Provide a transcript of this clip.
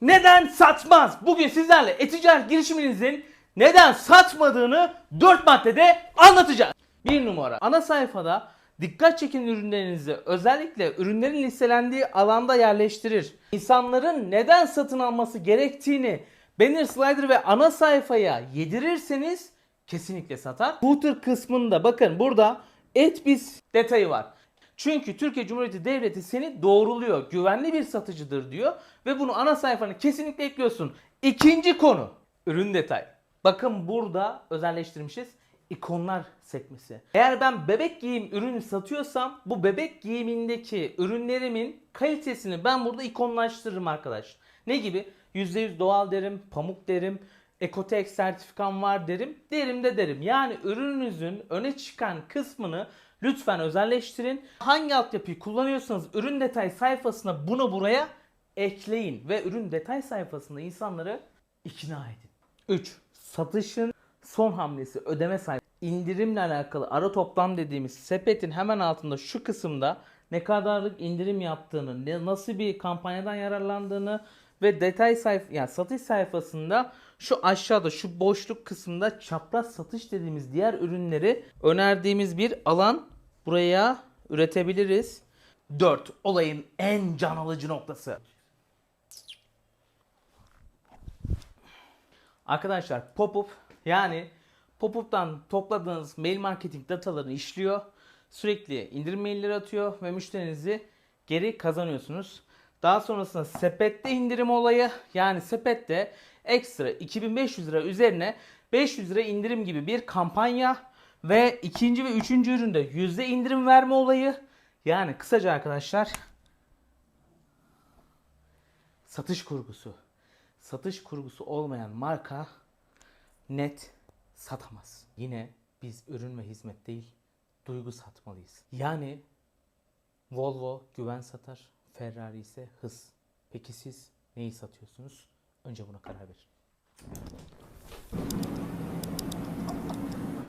neden satmaz? Bugün sizlerle e-ticaret girişiminizin neden satmadığını 4 maddede anlatacağız. Bir numara ana sayfada dikkat çeken ürünlerinizi özellikle ürünlerin listelendiği alanda yerleştirir. İnsanların neden satın alması gerektiğini banner slider ve ana sayfaya yedirirseniz kesinlikle satar. Footer kısmında bakın burada etbis detayı var. Çünkü Türkiye Cumhuriyeti Devleti seni doğruluyor. Güvenli bir satıcıdır diyor. Ve bunu ana sayfana kesinlikle ekliyorsun. İkinci konu. Ürün detay. Bakın burada özelleştirmişiz. İkonlar sekmesi. Eğer ben bebek giyim ürünü satıyorsam bu bebek giyimindeki ürünlerimin kalitesini ben burada ikonlaştırırım arkadaş. Ne gibi? %100 doğal derim, pamuk derim, Ekotek sertifikam var derim. Derim de derim. Yani ürününüzün öne çıkan kısmını lütfen özelleştirin. Hangi altyapıyı kullanıyorsanız ürün detay sayfasına bunu buraya ekleyin. Ve ürün detay sayfasında insanları ikna edin. 3. Satışın son hamlesi ödeme sayfası. İndirimle alakalı ara toplam dediğimiz sepetin hemen altında şu kısımda ne kadarlık indirim yaptığını, nasıl bir kampanyadan yararlandığını ve detay sayfa yani satış sayfasında şu aşağıda şu boşluk kısmında çapraz satış dediğimiz diğer ürünleri önerdiğimiz bir alan buraya üretebiliriz. 4. Olayın en can alıcı noktası. Arkadaşlar pop-up yani pop-up'tan topladığınız mail marketing datalarını işliyor. Sürekli indirim mailleri atıyor ve müşterinizi geri kazanıyorsunuz. Daha sonrasında sepette indirim olayı yani sepette ekstra 2500 lira üzerine 500 lira indirim gibi bir kampanya ve ikinci ve üçüncü üründe yüzde indirim verme olayı yani kısaca arkadaşlar satış kurgusu. Satış kurgusu olmayan marka net satamaz. Yine biz ürün ve hizmet değil, duygu satmalıyız. Yani Volvo güven satar, Ferrari ise hız. Peki siz neyi satıyorsunuz? Önce buna karar verin.